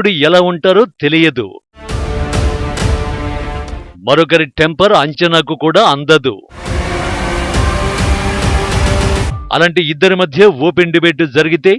ఇప్పుడు ఎలా ఉంటారో తెలియదు. మరొకరి టెంపర్ అంచనాకు కూడా అందదు. అలాంటి ఇద్దరి మధ్య ఓపెన్ డిబేట్ జరిగితే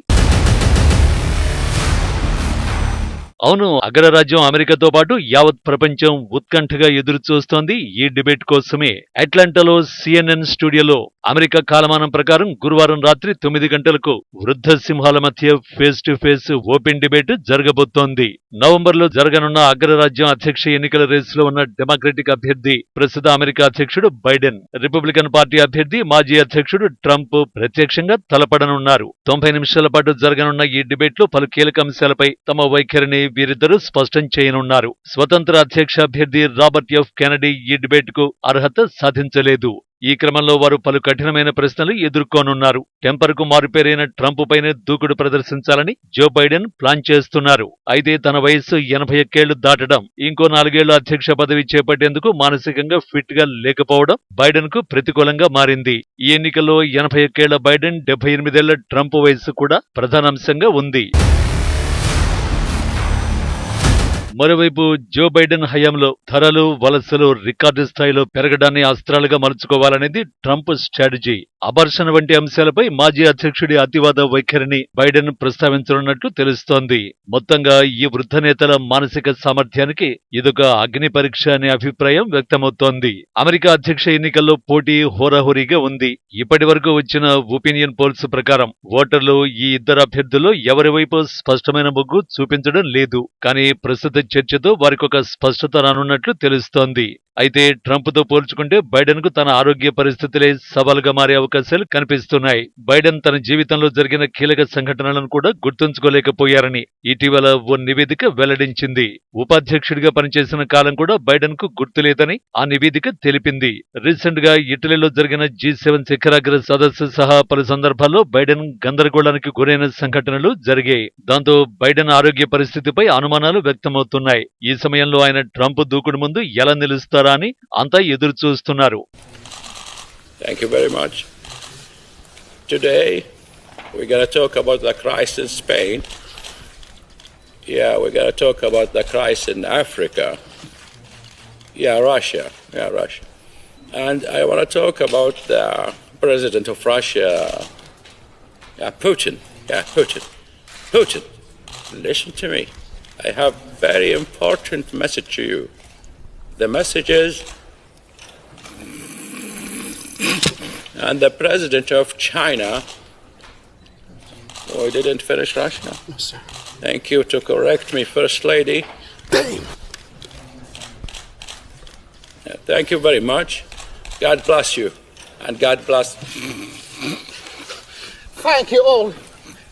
అవును అగ్రరాజ్యం అమెరికాతో పాటు యావత్ ప్రపంచం ఉత్కంఠగా ఎదురు చూస్తోంది ఈ డిబేట్ కోసమే. అట్లాంటాలో సిఎన్ఎన్ స్టూడియోలో అమెరికా కాలమానం ప్రకారం గురువారం రాత్రి తొమ్మిది గంటలకు వృద్ధ సింహాల మధ్య face to face open debate జరగబోతోంది. నవంబర్లో జరగనున్న అగ్రరాజ్యం అధ్యక్ష ఎన్నికల రేసులో ఉన్న డెమోక్రటిక్ అభ్యర్థి ప్రస్తుత అమెరికా అధ్యక్షుడు బైడెన్ రిపబ్లికన్ పార్టీ అభ్యర్థి మాజీ అధ్యక్షుడు ట్రంప్ ప్రత్యక్షంగా తలపడనున్నారు. తొంభై నిమిషాల పాటు జరగనున్న ఈ డిబేట్లో పలు కీలక అంశాలపై తమ వైఖరిని వీరిద్దరూ స్పష్టం చేయనున్నారు. స్వతంత్ర అధ్యక్ష అభ్యర్థి రాబర్ట్ ఎఫ్. కెనడీ ఈ డిబేట్కు అర్హత సాధించలేదు. ఈ క్రమంలో వారు పలు కఠినమైన ప్రశ్నలు ఎదుర్కోనున్నారు. టెంపర్కు మారుపేరైన ట్రంప్ పైనే దూకుడు ప్రదర్శించాలని జో బైడెన్ ప్లాన్ చేస్తున్నారు. అయితే తన వయస్సు ఎనభై ఒక్కేళ్ళు దాటడం ఇంకో నాలుగేళ్ళు అధ్యక్ష పదవి చేపట్టేందుకు మానసికంగా ఫిట్గా లేకపోవడం బైడెన్కు ప్రతికూలంగా మారింది. ఈ ఎన్నికల్లో ఎనభై ఒక్కేళ్ళ బైడెన్ డెబ్బై ఎనిమిదేళ్ళ ట్రంప్ వయస్సు కూడా ప్రధానాంశంగా ఉంది. మరోవైపు జో బైడెన్ హయాంలో ధరలు వలసలు రికార్డు స్థాయిలో పెరగడాన్ని అస్త్రాలుగా మలుచుకోవాలనేది ట్రంప్ స్ట్రాటజీ. అబర్షన్ వంటి అంశాలపై మాజీ అధ్యక్షుడి అతివాద వైఖరిని బైడెన్ ప్రస్తావించనున్నట్లు తెలుస్తోంది. మొత్తంగా ఈ వృద్ధ నేతల మానసిక సామర్థ్యానికి ఇదొక అగ్ని పరీక్ష అనే అభిప్రాయం వ్యక్తమవుతోంది. అమెరికా అధ్యక్ష ఎన్నికల్లో పోటీ హోరాహోరీగా ఉంది. ఇప్పటి వరకు వచ్చిన ఒపీనియన్ పోల్స్ ప్రకారం ఓటర్లు ఈ ఇద్దరు అభ్యర్థుల్లో ఎవరి వైపు స్పష్టమైన మొగ్గు చూపించడం లేదు. కానీ ప్రస్తుత చర్చతో వారికొక స్పష్టత రానున్నట్లు తెలుస్తోంది. అయితే ట్రంప్తో పోల్చుకుంటే బైడెన్కు తన ఆరోగ్య పరిస్థితులే సవాలుగా మారే అవకాశాలు కనిపిస్తున్నాయి. బైడెన్ తన జీవితంలో జరిగిన కీలక సంఘటనలను కూడా గుర్తుంచుకోలేకపోయారని ఇటీవల ఓ నివేదిక వెల్లడించింది. ఉపాధ్యక్షుడిగా పనిచేసిన కాలం కూడా బైడెన్కు గుర్తులేదని ఆ నివేదిక తెలిపింది. రీసెంట్గా ఇటలీలో జరిగిన జీ సెవెన్ శిఖరాగ్ర సదస్సు సహా పలు సందర్భాల్లో బైడెన్ గందరగోళానికి గురైన సంఘటనలు జరిగాయి. దాంతో బైడెన్ ఆరోగ్య పరిస్థితిపై అనుమానాలు వ్యక్తమవుతున్నాయి. ఈ సమయంలో ఆయన ట్రంప్ దూకుడు ముందు ఎలా నిలుస్తారు అని అంతా ఎదురు చూస్తున్నారు Thank you very much. Today, we're going to talk about the crisis in Spain. Yeah, we're going to talk about the crisis in Africa. Yeah, Russia. Yeah, Russia. And I want to talk about the president of Russia, yeah, Putin. Yeah, Putin. Putin, listen to me. I have very important message to you. The message is and the president of China. Oh, I didn't finish Russia. No, sir. Thank you to correct me, First Lady. Damn. Yeah, Thank you very much. God bless you. And God bless. Thank you all.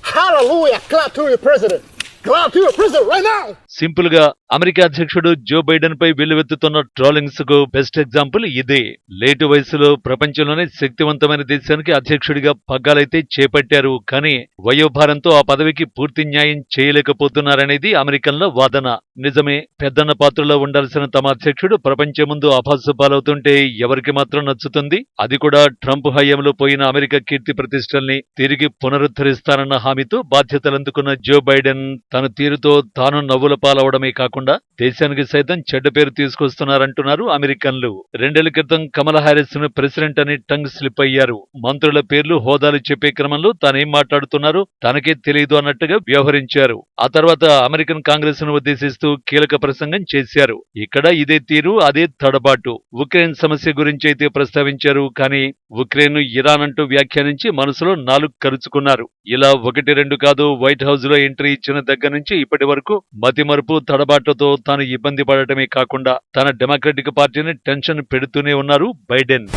Hallelujah. Clap to your president. Clap to your president right now. Simple గా America అధ్యక్షుడు Joe Biden పై వెల్లువెత్తుతున్న ట్రోలింగ్స్కు best example ఇదే. Late వయసులో ప్రపంచంలోనే శక్తివంతమైన దేశానికి అధ్యక్షుడిగా పగ్గాలైతే చేపట్టారు. కానీ వయోభారంతో ఆ పదవికి పూర్తి న్యాయం చేయలేకపోతున్నారనేది అమెరికన్ల వాదన. నిజమే పెద్దన్న పాత్రలో ఉండాల్సిన తమ అధ్యక్షుడు ప్రపంచం ముందు అభాసు పాలవుతుంటే ఎవరికి మాత్రం నచ్చుతుంది? అది కూడా ట్రంప్ హయాంలో పోయిన అమెరికా కీర్తి ప్రతిష్టల్ని తిరిగి పునరుద్ధరిస్తారన్న హామీతో బాధ్యతలందుకున్న జో బైడెన్ తన తీరుతో తాను నవ్వుల పాలవడమే కాకుండా దేశానికి సైతం చెడ్డ పేరు తీసుకొస్తున్నారంటున్నారు అమెరికన్లు. రెండేళ్ళ క్రితం కమల హారిస్ను ప్రెసిడెంట్ అని టంగ్ స్లిప్ అయ్యారు. మంత్రుల పేర్లు హోదాలు చెప్పే క్రమంలో తానేం మాట్లాడుతున్నారో? తనకే తెలియదు అన్నట్టుగా వ్యవహరించారు. ఆ తర్వాత అమెరికన్ కాంగ్రెస్ను ఉద్దేశిస్తూ కీలక ప్రసంగం చేశారు. ఇక్కడ ఇదే తీరు అదే తడబాటు. ఉక్రెయిన్ సమస్య గురించి అయితే ప్రస్తావించారు కానీ ఉక్రెయిన్ ఇరాన్ అంటూ వ్యాఖ్యానించి మనసులో నాలుగు కరుచుకున్నారు. ఇలా ఒకటి రెండు కాదు వైట్ హౌస్లో ఎంట్రీ ఇచ్చిన దగ్గర నుంచి ఇప్పటి వరకు మతిమరుపు తడబాటుతో తాను ఇబ్బంది పడటమే కాకుండా తన డెమోక్రటిక్ పార్టీని టెన్షన్ పెడుతూనే ఉన్నారు బైడెన్.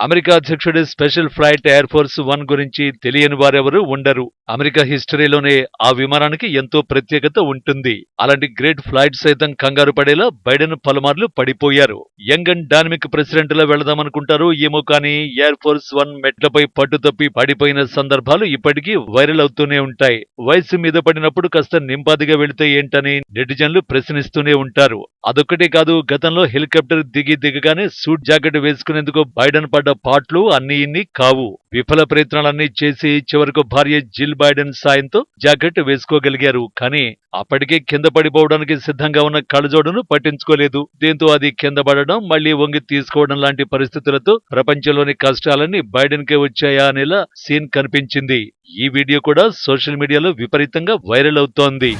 అమెరికా అధ్యక్షుడి special flight air force one గురించి తెలియని వారెవరూ ఉండరు. అమెరికా హిస్టరీలోనే ఆ విమానానికి ఎంతో ప్రత్యేకత ఉంటుంది. అలాంటి గ్రేట్ ఫ్లైట్ సైతం కంగారు పడేలా బైడెన్ పలుమార్లు పడిపోయారు. యంగ్ అండ్ డైనమిక్ ప్రెసిడెంట్ లా వెళదామనుకుంటారు ఏమో కానీ ఎయిర్ ఫోర్స్ వన్ మెట్లపై పట్టు తప్పి పడిపోయిన సందర్భాలు ఇప్పటికీ వైరల్ అవుతూనే ఉంటాయి. వయసు మీద పడినప్పుడు కాస్త నింపాదిగా వెళితే ఏంటని నెటిజన్లు ప్రశ్నిస్తూనే ఉంటారు. అదొక్కటే కాదు గతంలో హెలికాప్టర్ దిగి దిగగానే సూట్ జాకెట్ వేసుకునేందుకు బైడెన్ పడ్డ పాట్లు అన్ని ఇన్ని కావు. విఫల ప్రయత్నాలన్నీ చేసి చివరకు భార్య జిల్ జిల్ బైడెన్ సాయంతో జాకెట్ వేసుకోగలిగారు. కానీ అప్పటికే కింద పడిపోవడానికి సిద్ధంగా ఉన్న కళ్ళజోడును పట్టించుకోలేదు. దీంతో అది కింద పడడం మళ్ళీ వంగి తీసుకోవడం లాంటి పరిస్థితులతో ప్రపంచంలోని కష్టాలన్నీ బైడెన్ కే వచ్చాయా అనేలా సీన్ కనిపించింది. ఈ వీడియో కూడా సోషల్ మీడియాలో విపరీతంగా వైరల్ అవుతోంది.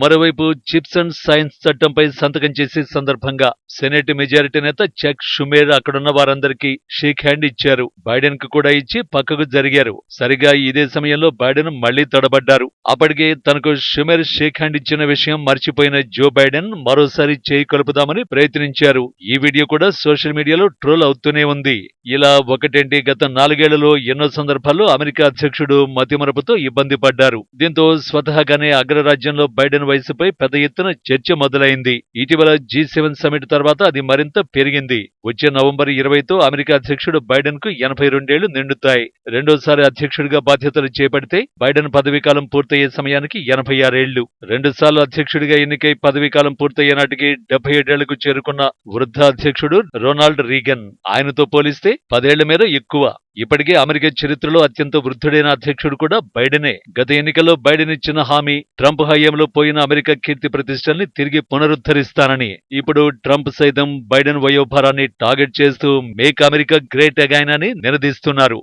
మరోవైపు చిప్స్ అండ్ సైన్స్ చట్టంపై సంతకం చేసే సందర్భంగా సెనేట్ మెజారిటీ నేత చెక్ షుమేర్ అక్కడున్న వారందరికీ షేక్ హ్యాండ్ ఇచ్చారు. బైడెన్కు కూడా ఇచ్చి పక్కకు జరిగారు. సరిగా ఇదే సమయంలో బైడెన్ మళ్ళీ తడబడ్డారు. అప్పటికే తనకు షుమేర్ షేక్ హ్యాండ్ ఇచ్చిన విషయం మర్చిపోయిన జో బైడెన్ మరోసారి చేయి కలుపుదామని ప్రయత్నించారు. ఈ వీడియో కూడా సోషల్ మీడియాలో ట్రోల్ అవుతూనే ఉంది. ఇలా ఒకటేంటి? గత నాలుగేళ్ళలో ఎన్నో సందర్భాల్లో అమెరికా అధ్యక్షుడు మతిమరపుతో ఇబ్బంది పడ్డారు. దీంతో స్వతహాగానే అగ్రరాజ్యంలో బైడెన్ వయసుపై పెద్ద ఎత్తున చర్చ మొదలైంది. ఇటీవల జీ సెవెన్ సమిట్ తర్వాత అది మరింత పెరిగింది. వచ్చే నవంబర్ ఇరవైతో అమెరికా అధ్యక్షుడు బైడెన్కు ఎనభై రెండేళ్ళు నిండుతాయి. రెండోసారి అధ్యక్షుడిగా బాధ్యతలు చేపడితే బైడెన్ పదవీకాలం పూర్తయ్యే సమయానికి ఎనభై ఆరేళ్ళు. రెండుసార్లు అధ్యక్షుడిగా ఎన్నికై పదవీకాలం పూర్తయ్యే నాటికి డెబ్బై ఏడేళ్ళకు చేరుకున్న వృద్ధ అధ్యక్షుడు రొనాల్డ్ రీగన్ ఆయనతో పోలిస్తే పదేళ్ళ మేర ఎక్కువ. ఇప్పటికే అమెరికా చరిత్రలో అత్యంత వృద్ధుడైన అధ్యక్షుడు కూడా బైడెనే. గత ఎన్నికల్లో బైడెన్ ఇచ్చిన హామీ ట్రంప్ హయాంలో పోయిన అమెరికా కీర్తి ప్రతిష్టల్ని తిరిగి పునరుద్ధరిస్తానని. ఇప్పుడు ట్రంప్ సైతం బైడెన్ వయోభారాన్ని టార్గెట్ చేస్తూ మేక్ అమెరికా గ్రేట్ అగైన్ అని నినదిస్తున్నారు.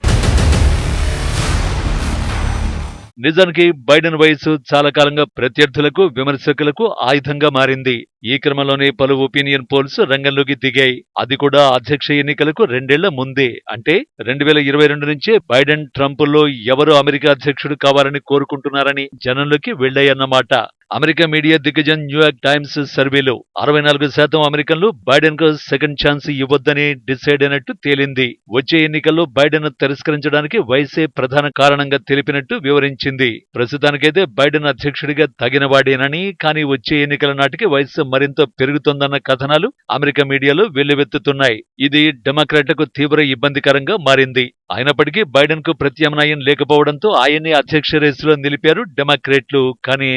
నిజానికి బైడెన్ వయసు చాలా కాలంగా ప్రత్యర్థులకు విమర్శకులకు ఆయుధంగా మారింది. ఈ క్రమంలోనే పలు ఒపీనియన్ పోల్స్ రంగంలోకి దిగాయి. అది కూడా అధ్యక్ష ఎన్నికలకు రెండేళ్ళ ముందే. అంటే రెండు వేల ఇరవై రెండు నుంచే బైడెన్ ట్రంప్లో ఎవరు అమెరికా అధ్యక్షుడు కావాలని కోరుకుంటున్నారని జనంలోకి వెళ్ళాయన్నమాట అమెరికా మీడియా దిగ్గజం న్యూయార్క్ టైమ్స్ సర్వేలో అరవై నాలుగు శాతం అమెరికన్లు బైడెన్కు సెకండ్ ఛాన్స్ ఇవ్వొద్దని డిసైడ్ అయినట్టు తేలింది. వచ్చే ఎన్నికల్లో బైడెన్ తిరస్కరించడానికి వయసే ప్రధాన కారణంగా తెలిపినట్టు వివరించింది. ప్రస్తుతానికైతే బైడెన్ అధ్యక్షుడిగా తగినవాడేనని కానీ వచ్చే ఎన్నికల నాటికి వయసు మరింత పెరుగుతోందన్న కథనాలు అమెరికా మీడియాలో వెల్లువెత్తుతున్నాయి. ఇది డెమోక్రాట్లకు తీవ్ర ఇబ్బందికరంగా మారింది. అయినప్పటికీ బైడెన్కు ప్రత్యామ్నాయం లేకపోవడంతో ఆయన్ని అధ్యక్ష రేసులో నిలిపారు డెమోక్రేట్లు. కానీ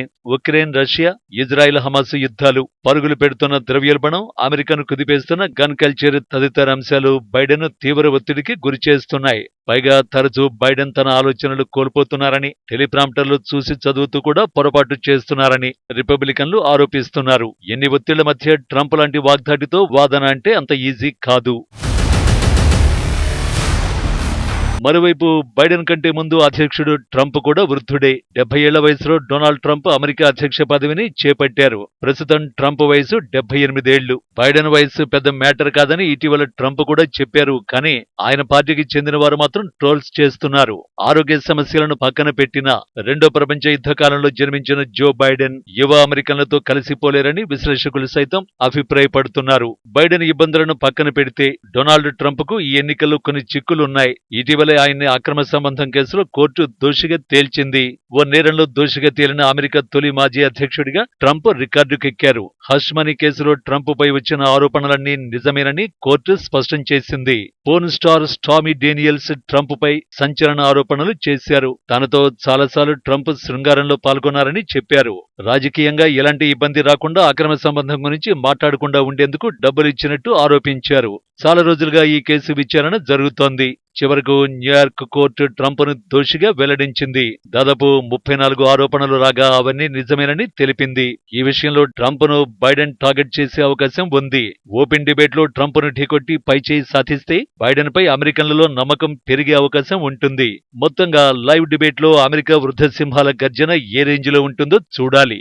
ఉక్రెయిన్ రష్యా ఇజ్రాయెల్ హమాస్ యుద్ధాలు పరుగులు పెడుతున్న ద్రవ్యోల్బణం అమెరికాను కుదిపేస్తున్న గన్ కల్చర్ తదితర అంశాలు బైడెన్ తీవ్ర ఒత్తిడికి గురిచేస్తున్నాయి పైగా తరచూ బైడెన్ తన ఆలోచనలు కోల్పోతున్నారని టెలిప్రాంప్టర్లు చూసి చదువుతూ కూడా పొరపాటు చేస్తున్నారని రిపబ్లికన్లు ఆరోపిస్తున్నారు. ఎన్ని ఒత్తిళ్ళ మధ్య ట్రంప్ లాంటి వాగ్దాటితో వాదన అంటే అంత ఈజీ కాదు. మరోవైపు బైడెన్ కంటే ముందు అధ్యక్షుడు ట్రంప్ కూడా వృద్ధుడే. డెబ్బై ఏళ్ళ వయసులో డొనాల్డ్ ట్రంప్ అమెరికా అధ్యక్ష పదవిని చేపట్టారు. ప్రస్తుతం ట్రంప్ వయసు డెబ్బై ఎనిమిదేళ్ళు బైడెన్ వయసు పెద్ద మ్యాటర్ కాదని ఇటీవల ట్రంప్ కూడా చెప్పారు. కానీ ఆయన పార్టీకి చెందిన వారు మాత్రం ట్రోల్స్ చేస్తున్నారు. ఆరోగ్య సమస్యలను పక్కన పెట్టిన రెండో ప్రపంచ యుద్ధ కాలంలో జన్మించిన జో బైడెన్ యువ అమెరికన్లతో కలిసిపోలేరని విశ్లేషకులు సైతం అభిప్రాయపడుతున్నారు. బైడెన్ ఇబ్బందులను పక్కన పెడితే డొనాల్డ్ ట్రంప్కు ఈ ఎన్నికల్లో కొన్ని చిక్కులున్నాయి. ఇటీవల ఇటీవలే ఆయన్ని అక్రమ సంబంధం కేసులో కోర్టు దోషిగా తేల్చింది. ఓ నేరంలో దోషిగా తేలిన అమెరికా తొలి మాజీ అధ్యక్షుడిగా ట్రంప్ రికార్డుకెక్కారు. హష్మనీ కేసులో ట్రంప్ పై వచ్చిన ఆరోపణలన్నీ నిజమేనని కోర్టు స్పష్టం చేసింది. Porn star Stormy Daniels Trump పై సంచలన ఆరోపణలు చేశారు. తనతో చాలాసార్లు ట్రంప్ శృంగారంలో పాల్గొన్నారని చెప్పారు. రాజకీయంగా ఎలాంటి ఇబ్బంది రాకుండా అక్రమ సంబంధం గురించి మాట్లాడకుండా ఉండేందుకు డబ్బులు ఇచ్చినట్టు ఆరోపించారు. చాలా రోజులుగా ఈ కేసు విచారణ జరుగుతోంది. చివరకు న్యూయార్క్ కోర్టు ట్రంప్ను దోషిగా వెల్లడించింది. దాదాపు ముప్పై నాలుగు ఆరోపణలు రాగా అవన్నీ నిజమేనని తెలిపింది. ఈ విషయంలో ట్రంప్ను బైడెన్ టార్గెట్ చేసే అవకాశం ఉంది. ఓపెన్ డిబేట్లో ట్రంప్ను ఢీకొట్టి పైచేయి సాధిస్తే బైడెన్పై అమెరికన్లలో నమ్మకం పెరిగే అవకాశం ఉంటుంది. మొత్తంగా లైవ్ డిబేట్లో అమెరికా వృద్ధ సింహాల గర్జన ఏ రేంజ్లో ఉంటుందో చూడాలి.